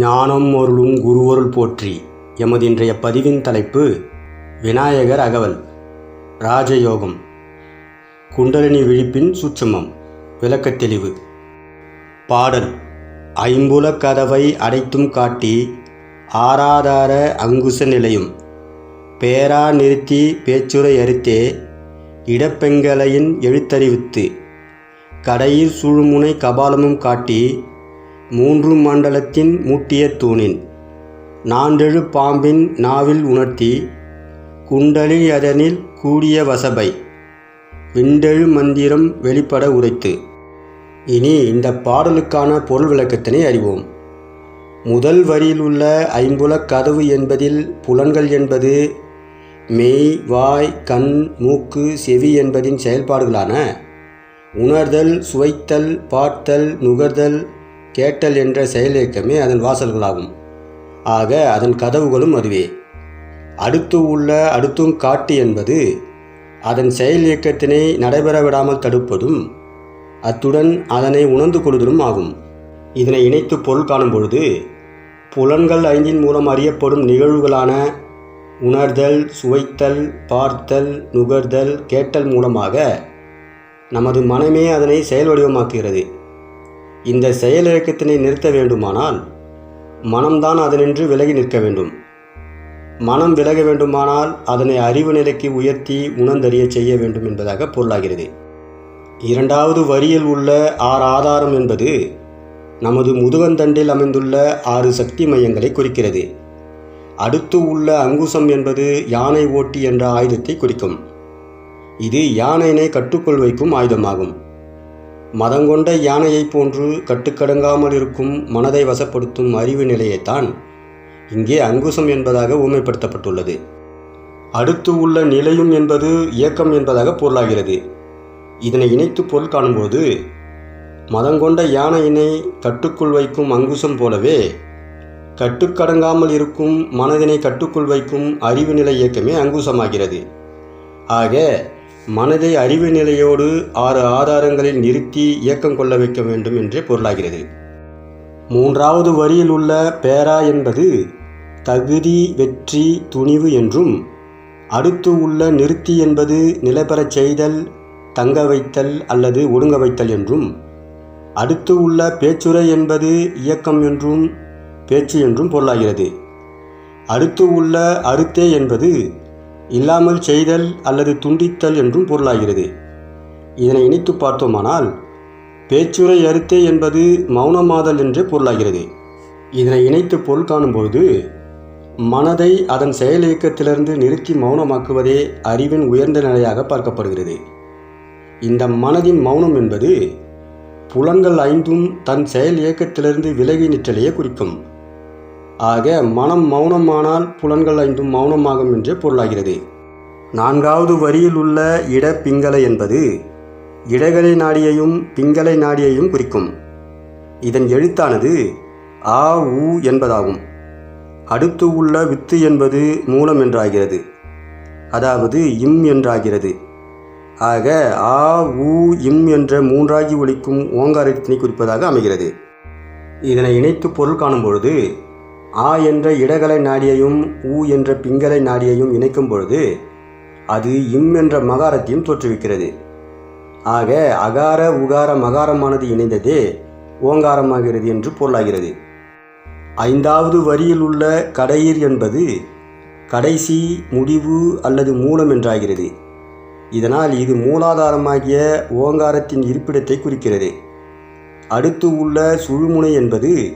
ஞானம் அருளும் குருவருள் போற்றி. எமது இன்றைய பதிவின் தலைப்பு விநாயகர் அகவல். ராஜயோகம். குண்டலினி விழிப்பின் சூட்சுமம் விளக்கத் தெளிவு. பாடல். ஐம்புலக் கதவை அடைத்தும் காட்டி ஆராதார அங்குச நிலையும். பேரா நிறுத்தி பேச்சுரை அறுத்தே இடப்பெங்கலையின் எழுத்தறிவித்து. கடையில் சுழுமுனை கபாலமும் காட்டி மூன்று மண்டலத்தின் மூட்டிய தூணின். நாண்டெழு பாம்பின் நாவில் உணர்த்தி குண்டலி அதனில் கூடிய வசபை விண்டெழு மந்திரம் வெளிப்பட உரைத்து. இனி இந்த பாடலுக்கான பொருள் விளக்கத்தினை அறிவோம். முதல் வரியில் உள்ள ஐம்புலக் கதவு என்பதில் புலன்கள் என்பது மெய் வாய் கண் மூக்கு செவி என்பதின் செயல்பாடுகளான உணர்தல் சுவைத்தல் பார்த்தல் நுகர்தல் கேட்டல் என்ற செயலியக்கமே அதன் வாசல்களாகும். ஆக அதன் கதவுகளும் அதுவே. அடுத்து உள்ள அடுத்தும் காட்டு என்பது அதன் செயல் இயக்கத்தினை நடைபெற விடாமல் தடுப்பதும் அத்துடன் அதனை உணர்ந்து கொள்வதும் ஆகும். இதனை இணைத்து பொருள் காணும் பொழுது புலன்கள் ஐந்தின் மூலம் அறியப்படும் நிகழ்வுகளான உணர்தல் சுவைத்தல் பார்த்தல் நுகர்தல் கேட்டல் மூலமாக நமது மனமே அதனை செயல் வடிவமாக்குகிறது. இந்த செயலிழக்கத்தினை நிறுத்த வேண்டுமானால் மனம்தான் அதனின்று விலகி நிற்க வேண்டும். மனம் விலக வேண்டுமானால் அதனை அறிவு நிலைக்கு உயர்த்தி உணர்ந்தறிய செய்ய வேண்டும் என்பதாக பொருளாகிறது. இரண்டாவது வரியில் உள்ள ஆறு ஆதாரம் என்பது நமது முதுகந்தண்டில் அமைந்துள்ள ஆறு சக்தி மையங்களை குறிக்கிறது. அடுத்து உள்ள அங்குசம் என்பது யானை ஓட்டி என்ற ஆயுதத்தை குறிக்கும். இது யானையினை கட்டுக்குள் வைக்கும் ஆயுதமாகும். மதங்கொண்ட யானையைப் போன்று கட்டுக்கடங்காமல் இருக்கும் மனதை வசப்படுத்தும் அறிவு நிலையைத்தான் இங்கே அங்குசம் என்பதாக ஊமைப்படுத்தப்பட்டுள்ளது. அடுத்து உள்ள நிலையும் என்பது இயக்கம் என்பதாக பொருளாகிறது. இதனை இணைத்து பொருள் காணும்போது மதங்கொண்ட யானையினை கட்டுக்குள் வைக்கும் அங்குசம் போலவே கட்டுக்கடங்காமல் இருக்கும் மனதினை கட்டுக்குள் வைக்கும் அறிவு நிலை இயக்கமே அங்குசமாகிறது. ஆக மனதை அறிவு நிலையோடு ஆறு ஆதாரங்களில் நிறுத்தி இயக்கம் கொள்ள வைக்க வேண்டும் என்றே பொருளாகிறது. மூன்றாவது வரியில் உள்ள பேரா என்பது தகுதி வெற்றி துணிவு என்றும் அடுத்து உள்ள நிறுத்தி என்பது நிலைபெறச் செய்தல் தங்க வைத்தல் அல்லது ஒடுங்க வைத்தல் என்றும் அடுத்து உள்ள பேச்சுரை என்பது இயக்கம் என்றும் பேச்சு என்றும் பொருளாகிறது. அடுத்து உள்ள அறுத்தே என்பது இல்லாமல் செய்தல் அல்லது துண்டித்தல் என்றும் பொருளாகிறது. இதனை இணைத்து பார்த்தோமானால் பேச்சுரை அறுத்தே என்பது மௌனமாதல் என்றே பொருளாகிறது. இதனை இணைத்து பொருள் காணும்போது மனதை அதன் செயல் இயக்கத்திலிருந்து நிறுத்தி மௌனமாக்குவதே அறிவின் உயர்ந்த நிலையாக பார்க்கப்படுகிறது. இந்த மனதின் மௌனம் என்பது புலன்கள் ஐந்தும் தன் செயல் இயக்கத்திலிருந்து விலகி நிற்றலையே குறிக்கும். ஆக மனம் மௌனமானால் புலன்கள் ஐந்தும் மௌனமாகும் என்று பொருளாகிறது. நான்காவது வரியில் உள்ள இட பிங்கலை என்பது இடகலை நாடியையும் பிங்களை நாடியையும் குறிக்கும். இதன் எழுத்தானது ஆ உ என்பதாகும். அடுத்து உள்ள வித்து என்பது மூலம் என்றாகிறது. அதாவது இம் என்றாகிறது. ஆக ஆ உ இம் என்ற மூன்றாகி ஒழிக்கும் ஓங்காரத்தினை குறிப்பதாக அமைகிறது. இதனை இணைத்து பொருள் காணும் பொழுது ஆ என்ற இடகலை நாடியையும் ஊ என்ற பிங்கலை நாடியையும் இணைக்கும் பொழுது அது இம் என்ற மகாரத்தையும் தோற்றுவிக்கிறது. ஆக அகார உகார மகாரமானது இணைந்ததே ஓங்காரமாகிறது என்று பொருளாகிறது. ஐந்தாவது வரியில் உள்ள கடையீர் என்பது கடைசி முடிவு அல்லது மூலம் என்றாகிறது. இதனால் இது மூலாதாரமாகிய ஓங்காரத்தின் இருப்பிடத்தை குறிக்கிறது. அடுத்து உள்ள சுழுமுனை என்பது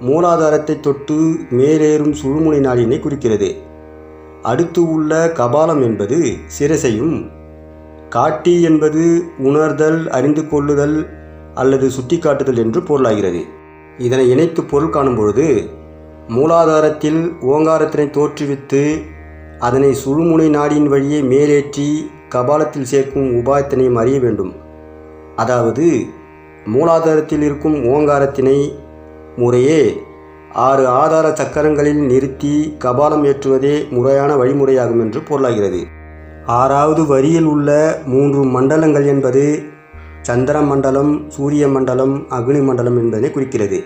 மூலாதாரத்தை தொட்டு மேலேறும் சுழுமுனை நாடினை குறிக்கிறது. அடுத்து உள்ள கபாலம் என்பது சிரசையும் காட்டி என்பது உணர்தல் அறிந்து கொள்ளுதல் அல்லது சுட்டிக்காட்டுதல் என்று பொருளாகிறது. இதனை இணைத்து பொருள் காணும் பொழுது மூலாதாரத்தில் ஓங்காரத்தினை தோற்றுவித்து அதனை சுழுமுனை நாடியின் வழியே மேலேற்றி கபாலத்தில் சேர்க்கும் உபாயத்தினையும் அறிய வேண்டும். அதாவது மூலாதாரத்தில் இருக்கும் ஓங்காரத்தினை முறையே. ஆறு ஆதார சக்கரங்களில் நிறுத்தி கபாலம் ஏற்றுவதே முறையான வழிமுறையாகும் என்று பொருளாகிறது. ஆறாவது வரியில் உள்ள மூன்று மண்டலங்கள் என்பது சந்திர மண்டலம் சூரிய மண்டலம் அக்னி மண்டலம் என்பதை குறிக்கிறது.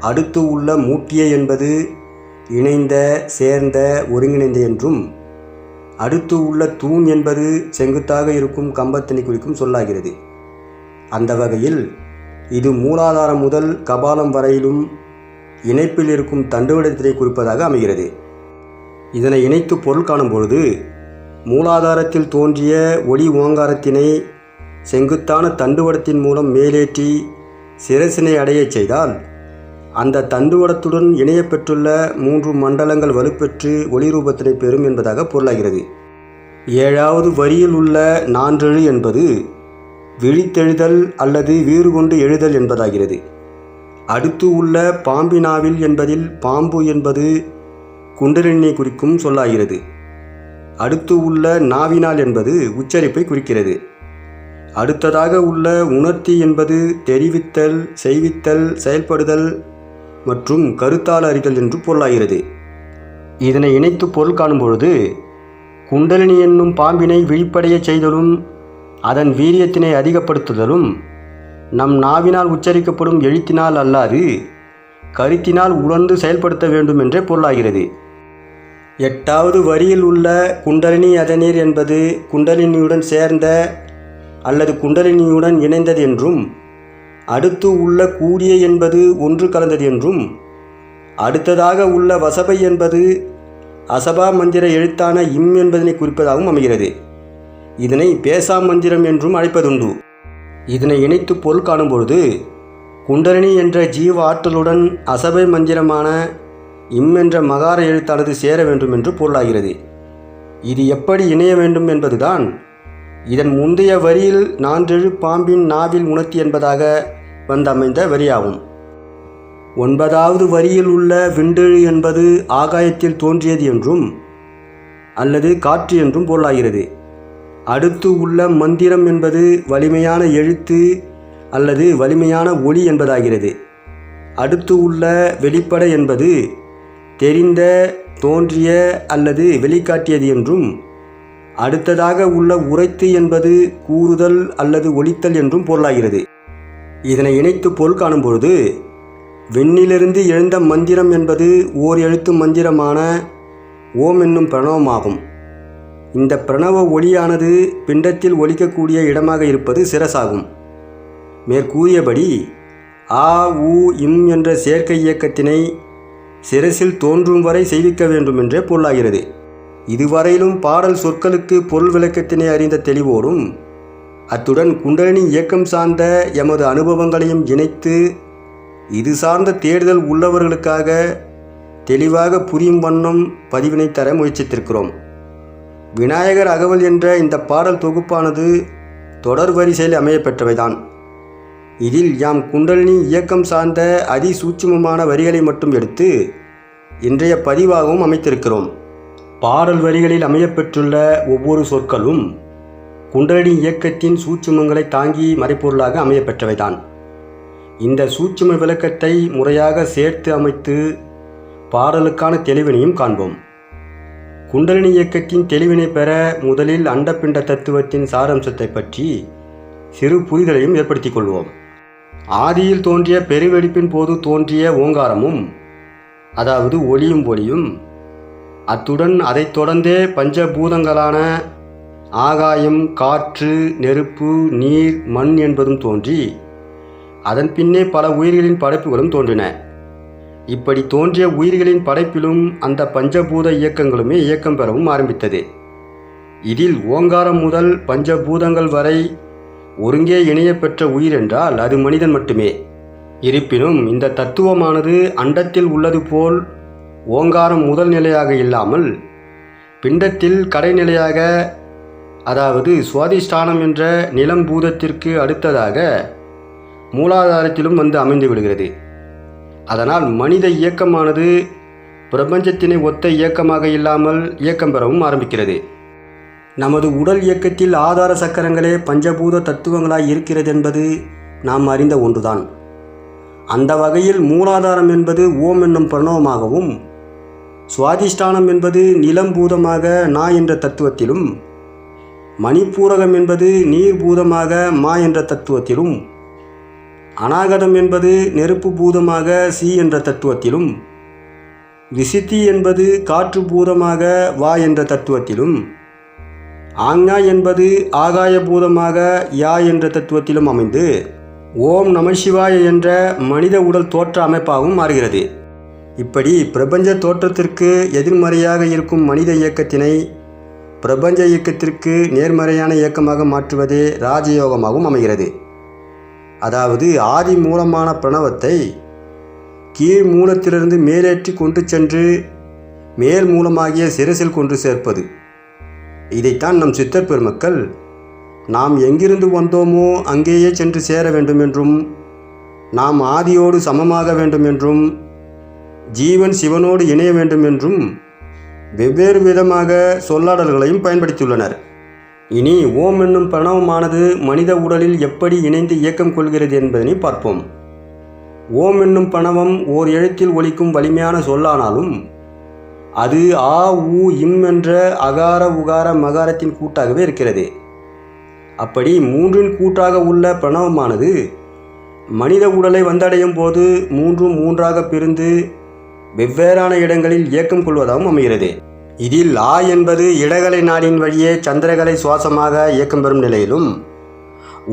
அடுத்து உள்ள மூட்டிய என்பது இணைந்த சேர்ந்த ஒருங்கிணைந்த என்றும் அடுத்து உள்ள தூண் என்பது செங்குத்தாக இருக்கும் கம்பத்தினை குறிக்கும் சொல்லாகிறது. அந்த வகையில் இது மூலாதாரம் முதல் கபாலம் வரையிலும் இணைப்பில் இருக்கும் தண்டுவடத்தினை குறிப்பதாக அமைகிறது. இதனை இணைத்து பொருள் காணும் பொழுது மூலாதாரத்தில் தோன்றிய ஒளி ஓங்காரத்தினை செங்குத்தான தண்டுவடத்தின் மூலம் மேலேற்றி சிரசினை அடையச் செய்தால் அந்த தண்டுவடத்துடன் இணையப்பெற்றுள்ள மூன்று மண்டலங்கள் வலுப்பெற்று ஒளி ரூபத்தினை பெறும் என்பதாக பொருளாகிறது. ஏழாவது வரியில் உள்ள நான்றெழு என்பது விழித்தெழுதல் அல்லது வீறு கொண்டு எழுதல் என்பதாகிறது. அடுத்து உள்ள பாம்பினாவில் என்பதில் பாம்பு என்பது குண்டலினை குறிக்கும் சொல்லாகிறது. அடுத்து உள்ள நாவினால் என்பது உச்சரிப்பை குறிக்கிறது. அடுத்ததாக உள்ள உணர்த்தி என்பது தெரிவித்தல் செய்வித்தல் செயல்படுதல் மற்றும் கருத்தால் அறிதல் என்று பொருளாகிறது. இதனை இணைத்து பொருள் காணும் பொழுது குண்டலினி என்னும் பாம்பினை விழிப்படையச் செய்தலும் அதன் வீரியத்தினை அதிகப்படுத்துதலும் நம் நாவினால் உச்சரிக்கப்படும் எழுத்தினால் அல்லாது கருத்தினால் உணர்ந்து செயல்படுத்த வேண்டும் என்றே பொருளாகிறது. எட்டாவது வரியில் உள்ள குண்டலினி அதனீர் என்பது குண்டலினியுடன் சேர்ந்த அல்லது குண்டலினியுடன் இணைந்தது என்றும் அடுத்து உள்ள கூடிய என்பது ஒன்று கலந்தது என்றும் அடுத்ததாக உள்ள வசபை என்பது அசபா மந்திர எழுத்தான இம் என்பதனை குறிப்பதாகவும் அமைகிறது. இதனை பேசா மந்திரம் என்றும் அழைப்பதுண்டு. இதனை இணைத்து பொருள் காணும்பொழுது குண்டரணி குண்டலினி என்ற ஜீவ ஆற்றலுடன் அசபை மந்திரமான இம் என்ற மகார எழுத்தானது சேர வேண்டும் என்று பொருளாகிறது. இது எப்படி இணைய வேண்டும் என்பதுதான் இதன் முந்தைய வரியில் நான்றெழு பாம்பின் நாவில் உணர்த்தி என்பதாக வந்தமைந்த வரியாகும். ஒன்பதாவது வரியில் உள்ள விண்டெழு என்பது ஆகாயத்தில் தோன்றியது என்றும் அல்லது காற்று என்றும் பொருளாகிறது. அடுத்து உள்ள மந்திரம் என்பது வலிமையான எழுத்து அல்லது வலிமையான ஒளி என்பதாகிறது. அடுத்து உள்ள வெளிப்பட என்பது தெரிந்த தோன்றிய அல்லது வெளிக்காட்டியது என்றும் அடுத்ததாக உள்ள உரைத்து என்பது கூறுதல் அல்லது ஒலித்தல் என்றும் பொருளாகிறது. இதனை இணைத்து பொருள் காணும் பொழுது விண்ணிலிருந்து எழுந்த மந்திரம் என்பது ஓர் எழுத்து மந்திரமான ஓம் என்னும் பிரணவமாகும். இந்த பிரணவ ஒளியானது பிண்டத்தில் ஒலிக்கக்கூடிய இடமாக இருப்பது சிரசாகும். மேற்கூறியபடி ஆ உ இம் என்ற சேர்க்கை இயக்கத்தினை சிரசில் தோன்றும் வரை செய்விக்க வேண்டும் என்றே பொருளாகிறது. இதுவரையிலும் பாடல் சொற்களுக்கு பொருள் விளக்கத்தினை அறிந்த தெளிவோடும் அத்துடன் குண்டலினி இயக்கம் சார்ந்த எமது அனுபவங்களையும் இணைத்து இது சார்ந்த தேடுதல் உள்ளவர்களுக்காக தெளிவாக புரியும் வண்ணம் பதிவினை தர முயற்சித்திருக்கிறோம். விநாயகர் அகவல் என்ற இந்த பாடல் தொகுப்பானது தொடர் வரிசையில் அமையப்பெற்றவைதான். இதில் யாம் குண்டலினி இயக்கம் சார்ந்த அதிசூட்சமமான வரிகளை மட்டும் எடுத்து இன்றைய பதிவாகவும் அமைத்திருக்கிறோம். பாடல் வரிகளில் அமையப்பெற்றுள்ள ஒவ்வொரு சொற்களும் குண்டலினி இயக்கத்தின் சூட்சுமங்களை தாங்கி மறைப்பொருளாக அமையப்பெற்றவைதான். இந்த சூட்சும விளக்கத்தை முறையாக சேர்த்து அமைத்து பாடலுக்கான தெளிவினையும் காண்போம். குண்டலினி இயக்கத்தின் தெளிவினை பெற முதலில் அண்டப்பிண்ட தத்துவத்தின் சாரம்சத்தை பற்றி சிறு புரிதலையும் ஏற்படுத்திக் கொள்வோம். ஆதியில் தோன்றிய பெருவெடிப்பின் போது தோன்றிய ஓங்காரமும் அதாவது ஒளியும் ஒளியும் அத்துடன் அதைத் தொடர்ந்தே பஞ்சபூதங்களான ஆகாயம் காற்று நெருப்பு நீர் மண் என்பதும் தோன்றி அதன் பின்னே பல உயிர்களின் படைப்புகளும் தோன்றின. இப்படி தோன்றிய உயிர்களின் படைப்பிலும் அந்த பஞ்சபூத இயக்கங்களுமே இயக்கம் பெறவும் ஆரம்பித்தது. இதில் ஓங்காரம் முதல் பஞ்சபூதங்கள் வரை ஒருங்கே இணைய பெற்ற உயிர் என்றால் அது மனிதன் மட்டுமே. இருப்பினும் இந்த தத்துவமானது அண்டத்தில் உள்ளது போல் ஓங்காரம் முதல் நிலையாக இல்லாமல் பிண்டத்தில் கடைநிலையாக அதாவது சுவாதிஷ்டானம் என்ற நிலம் பூதத்திற்கு அடுத்ததாக மூலாதாரத்திலும் வந்து அமைந்து விடுகிறது. அதனால் மனித இயக்கமானது பிரபஞ்சத்தினை ஒத்த இயக்கமாக இல்லாமல் இயக்கம் பெறவும் ஆரம்பிக்கிறது. நமது உடல் இயக்கத்தில் ஆதார சக்கரங்களே பஞ்சபூத தத்துவங்களாய் இருக்கிறது என்பது நாம் அறிந்த ஒன்றுதான். அந்த வகையில் மூலாதாரம் என்பது ஓம் என்னும் பிரணவமாகவும் சுவாதிஷ்டானம் என்பது நிலம் பூதமாக நா என்ற தத்துவத்திலும் மணிப்பூரகம் என்பது நீர் பூதமாக மா என்ற தத்துவத்திலும் அனாகதம் என்பது நெருப்பு பூதமாக சி என்ற தத்துவத்திலும் விசித்தி என்பது காற்று பூதமாக வா என்ற தத்துவத்திலும் ஆங்ஞா என்பது ஆகாய பூதமாக யா என்ற தத்துவத்திலும் அமைந்து ஓம் நமசிவாய என்ற மனித உடல் தோற்ற அமைப்பாகவும் மாறுகிறது. இப்படி பிரபஞ்ச தோற்றத்திற்கு எதிர்மறையாக இருக்கும் மனித இயக்கத்தினை பிரபஞ்ச இயக்கத்திற்கு நேர்மறையான இயக்கமாக மாற்றுவதே ராஜயோகமாகவும் அமைகிறது. அதாவது ஆதி மூலமான பிரணவத்தை கீழ் மூலத்திலிருந்து மேலேற்றி கொண்டு சென்று மேல் மூலமாகிய சிரசில் கொண்டு சேர்ப்பது. இதைத்தான் நம் சித்தர் பெருமக்கள் நாம் எங்கிருந்து வந்தோமோ அங்கேயே சென்று சேர வேண்டும் என்றும் நாம் ஆதியோடு சமமாக வேண்டும் என்றும் ஜீவன் சிவனோடு இணைய வேண்டும் என்றும் வெவ்வேறு விதமாக சொல்லாடல்களையும் பயன்படுத்தியுள்ளனர். இனி ஓம் என்னும் பிரணவமானது மனித உடலில் எப்படி இணைந்து இயக்கம் கொள்கிறது என்பதனை பார்ப்போம். ஓம் என்னும் பிரணவம் ஓர் எழுத்தில் ஒலிக்கும் வலிமையான சொல்லானாலும் அது ஆ உ இம் என்ற அகார உகார மகாரத்தின் கூட்டாகவே இருக்கிறது. அப்படி மூன்றின் கூட்டாக உள்ள பிரணவமானது மனித உடலை வந்தடையும் போது மூன்றும் மூன்றாக பிரிந்து வெவ்வேறான இடங்களில் இயக்கம் கொள்வதாகவும் அமைகிறது. இதில் ஆ என்பது இடகலை நாடின் வழியே சந்திரகலை சுவாசமாக இயக்கம் பெறும் நிலையிலும்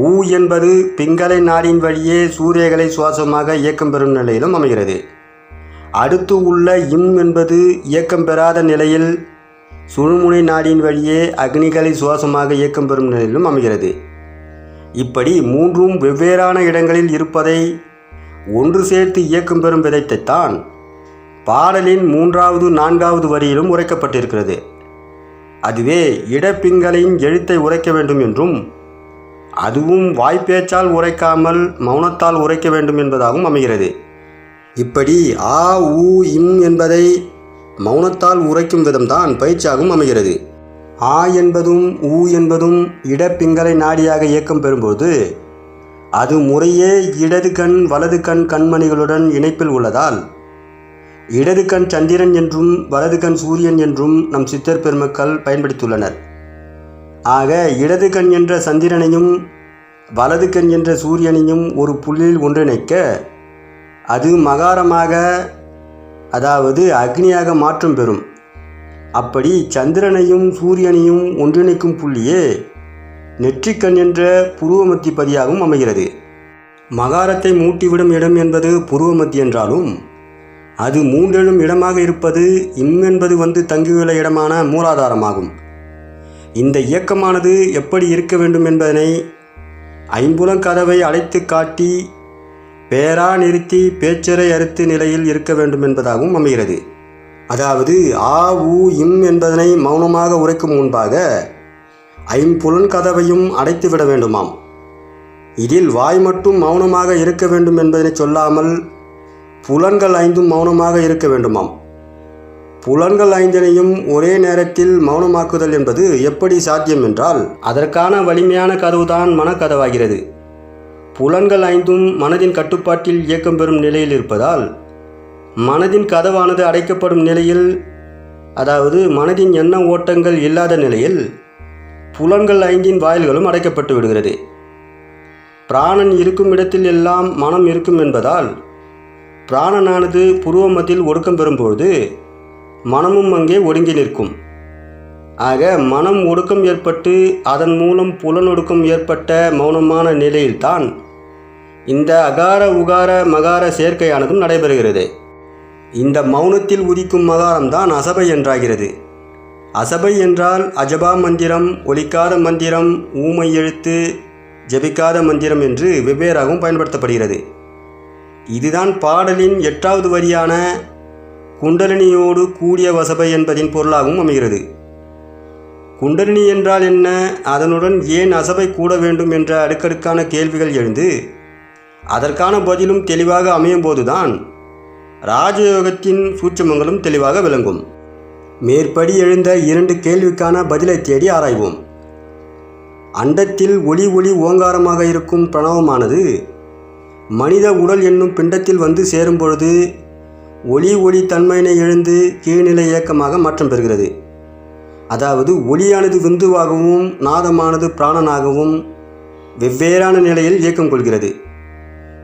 ஊ என்பது பிங்கலை நாடின் வழியே சூரியகலை சுவாசமாக இயக்கம் பெறும் நிலையிலும் அமைகிறது. அடுத்து உள்ள இம் என்பது இயக்கம் பெறாத நிலையில் சுழுமுனை நாடின் வழியே அக்னிகளை சுவாசமாக இயக்கம் பெறும் நிலையிலும் அமைகிறது. இப்படி மூன்றும் வெவ்வேறான இடங்களில் இருப்பதை ஒன்று சேர்த்து இயக்கம் பெறும் விதத்தைத்தான் பாடலின் மூன்றாவது நான்காவது வரியிலும் உரைக்கப்பட்டிருக்கிறது. அதுவே இடப்பிங்களின் எழுத்தை உரைக்க வேண்டும் என்றும் அதுவும் வாய்ப்பேச்சால் உரைக்காமல் மௌனத்தால் உரைக்க வேண்டும் என்பதாகவும் அமைகிறது. இப்படி ஆ உ இம் என்பதை மௌனத்தால் உரைக்கும் விதம்தான் பயிற்சியாகவும் அமைகிறது. ஆ என்பதும் ஊ என்பதும் இடப்பிங்களை நாடியாக இயக்கம் பெறும்போது அது முறையே இடது கண் வலது கண் கண்மணிகளுடன் இணைப்பில் உள்ளதால் இடது கண் சந்திரன் என்றும் வலது கண் சூரியன் என்றும் நம் சித்தர் பெருமக்கள் பயன்படுத்தியுள்ளனர். ஆக இடது கண் என்ற சந்திரனையும் வலது கண் என்ற சூரியனையும் ஒரு புள்ளியில் ஒன்றிணைக்க அது மகாரமாக அதாவது அக்னியாக மாற்றம் பெறும். அப்படி சந்திரனையும் சூரியனையும் ஒன்றிணைக்கும் புள்ளியே நெற்றிக்கண் என்ற புருவமத்தி பதியாகவும் அமைகிறது. மகாரத்தை மூட்டிவிடும் இடம் என்பது புருவமத்தி என்றாலும் அது மூன்றெழும் இடமாக இருப்பது இம் என்பது வந்து தங்கியுள்ள இடமான மூலாதாரமாகும். இந்த இயக்கமானது எப்படி இருக்க வேண்டும் என்பதனை ஐம்புலம் கதவை அடைத்து காட்டி பேரா நிறுத்தி பேச்சரை அறுத்து நிலையில் இருக்க வேண்டும் என்பதாகவும் அமைகிறது. அதாவது ஆ உ இம் என்பதனை மௌனமாக உரைக்கும் முன்பாக ஐம்புலன் கதவையும் அடைத்து விட வேண்டுமாம். இதில் வாய் மட்டும் மௌனமாக இருக்க வேண்டும் என்பதனை சொல்லாமல் புலன்கள் ஐந்தும் மௌனமாக இருக்க வேண்டுமாம். புலன்கள் ஐந்தனையும் ஒரே நேரத்தில் மௌனமாக்குதல் என்பது எப்படி சாத்தியம் என்றால் அதற்கான வலிமையான கதவுதான் மனக்கதவாகிறது. புலன்கள் ஐந்தும் மனதின் கட்டுப்பாட்டில் இயக்கம் பெறும் நிலையில் இருப்பதால் மனதின் கதவானது அடைக்கப்படும் நிலையில் அதாவது மனதின் எண்ண ஓட்டங்கள் இல்லாத நிலையில் புலன்கள் ஐந்தின் வாயில்களும் அடைக்கப்பட்டு விடுகிறது. பிராணன் இருக்கும் இடத்தில் எல்லாம் மனம் இருக்கும் என்பதால் பிராணனானது புருவமத்தில் ஒடுக்கம் பெறும்பொழுது மனமும் அங்கே ஒடுங்கி நிற்கும். ஆக மனம் ஒடுக்கம் ஏற்பட்டு அதன் மூலம் புலனொடுக்கம் ஏற்பட்ட மௌனமான நிலையில்தான் இந்த அகார உகார மகார சேர்க்கையானதும் நடைபெறுகிறது. இந்த மௌனத்தில் உதிக்கும் மகாரம்தான் அசபை என்றாகிறது. அசபை என்றால் அஜபா மந்திரம் ஒலிக்காத மந்திரம் ஊமை எழுத்து ஜபிக்காத மந்திரம் என்று வெவ்வேறாகவும் பயன்படுத்தப்படுகிறது. இதுதான் பாடலின் எட்டாவது வரியான குண்டலினியோடு கூடிய வசபை என்பதின் பொருளாகவும் அமைகிறது. குண்டலினி என்றால் என்ன? அதனுடன் ஏன் அசபை கூட வேண்டும் என்ற அடுக்கடுக்கான கேள்விகள் எழுந்து அதற்கான பதிலும் தெளிவாக அமையும் போதுதான் ராஜயோகத்தின் சூட்சமங்களும் தெளிவாக விளங்கும். மேற்படி எழுந்த இரண்டு கேள்விக்கான பதிலை தேடி ஆராய்வோம். அண்டத்தில் ஒளி ஒளி ஓங்காரமாக இருக்கும் பிரணவமானது மனித உடல் என்னும் பிண்டத்தில் வந்து சேரும் பொழுது ஒளி ஒளி தன்மையினை எழுந்து கீழ்நிலை இயக்கமாக மாற்றம் பெறுகிறது. அதாவது ஒளியானது விந்துவாகவும் நாதமானது பிராணனாகவும் வெவ்வேறான நிலையில் இயக்கம் கொள்கிறது.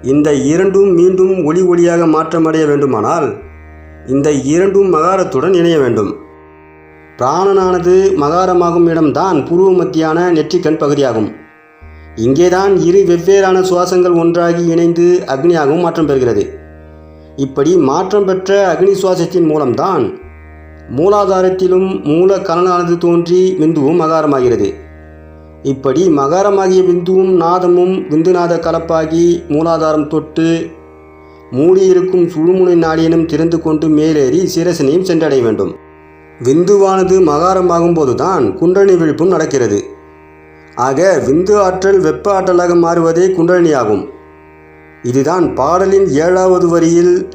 இந்த இரண்டும் மீண்டும் ஒளி ஒளியாக மாற்றமடைய வேண்டுமானால் இந்த இரண்டும் மகாரத்துடன் இணைய வேண்டும். பிராணனானது மகாரமாகும் இடம்தான் பூர்வ மத்தியான நெற்றிக்கண் பகுதியாகும். இங்கேதான் இரு வெவ்வேறான சுவாசங்கள் ஒன்றாகி இணைந்து அக்னியாகவும் மாற்றம் பெறுகிறது. இப்படி மாற்றம் பெற்ற அக்னி சுவாசத்தின் மூலம்தான் மூலாதாரத்திலும் மூல கலனானது தோன்றி விந்துவும் மகாரமாகிறது. இப்படி மகாரமாகிய விந்துவும் நாதமும் விந்துநாத கலப்பாகி மூலாதாரம் தொட்டு மூடியிருக்கும் சுழுமுனை நாடியனும் திறந்து கொண்டு மேலேறி சிரசனையும் சென்றடைய வேண்டும். விந்துவானது மகாரமாகும் போதுதான் குண்டணி விழிப்பும் நடக்கிறது. ஆக விந்து ஆற்றல் வெப்ப ஆற்றலாக மாறுவதே குண்டலினியாகும். இதுதான் பாடலின் ஏழாவது வரியில்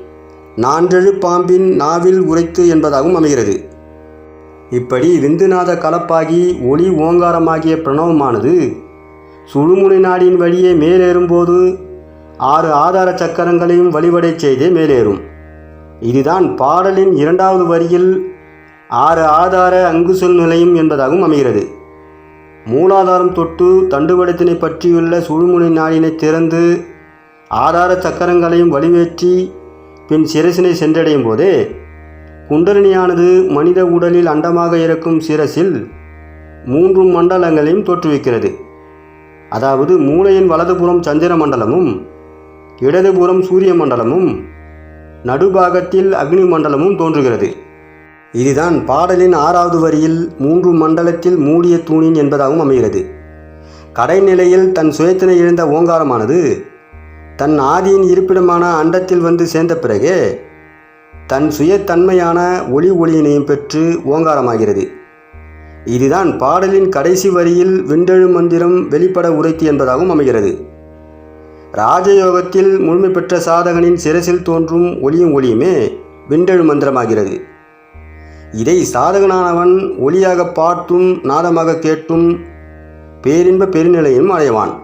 நான்றெழு பாம்பின் நாவில் உரைத்து என்பதாகவும் அமைகிறது. இப்படி விந்துநாத கலப்பாகி ஒளி ஓங்காரமாகிய பிரணவமானது சுழுமுனை நாடியின் வழியே மேலேறும்போது ஆறு ஆதார சக்கரங்களையும் வழிபடை செய்தே மேலேறும். இதுதான் பாடலின் இரண்டாவது வரியில் ஆறு ஆதார அங்குசொல் நிலையம் என்பதாகவும் அமைகிறது. மூலாதாரம் தொட்டு தண்டுவடத்தினை பற்றியுள்ள சுழுமுனை நாடினை திறந்து ஆதார சக்கரங்களையும் வலிவேற்றி பின் சிரசினை சென்றடையும் போதே குண்டலினியானது மனித உடலில் அண்டமாக இருக்கும் சிரசில் மூன்று மண்டலங்களையும் தோற்றுவிக்கிறது. அதாவது மூளையின் வலதுபுறம் சந்திர மண்டலமும் இடதுபுறம் சூரிய மண்டலமும் நடுபாகத்தில் அக்னி மண்டலமும் தோன்றுகிறது. இதுதான் பாடலின் ஆறாவது வரியில் மூன்று மண்டலத்தில் மூடிய தூணின் என்பதாகவும் அமைகிறது. கடைநிலையில் தன் சுயத்தினை இழந்த ஓங்காரமானது தன் ஆதியின் இருப்பிடமான அண்டத்தில் வந்து சேர்ந்த பிறகே தன் சுயத்தன்மையான ஒளி ஒளியினையும் பெற்று ஓங்காரமாகிறது. இதுதான் பாடலின் கடைசி வரியில் விண்டெழு மந்திரம் வெளிப்பட உரைத்து என்பதாகவும் அமைகிறது. ராஜயோகத்தில் முழுமை பெற்ற சாதகனின் சிரசில் தோன்றும் ஒளியும் ஒளியுமே விண்டெழு மந்திரமாகிறது. இதை சாதகனானவன் ஒளியாக பார்த்தும் நாதமாக கேட்டும் பேரின்ப பெருநிலையும் அடைவான்.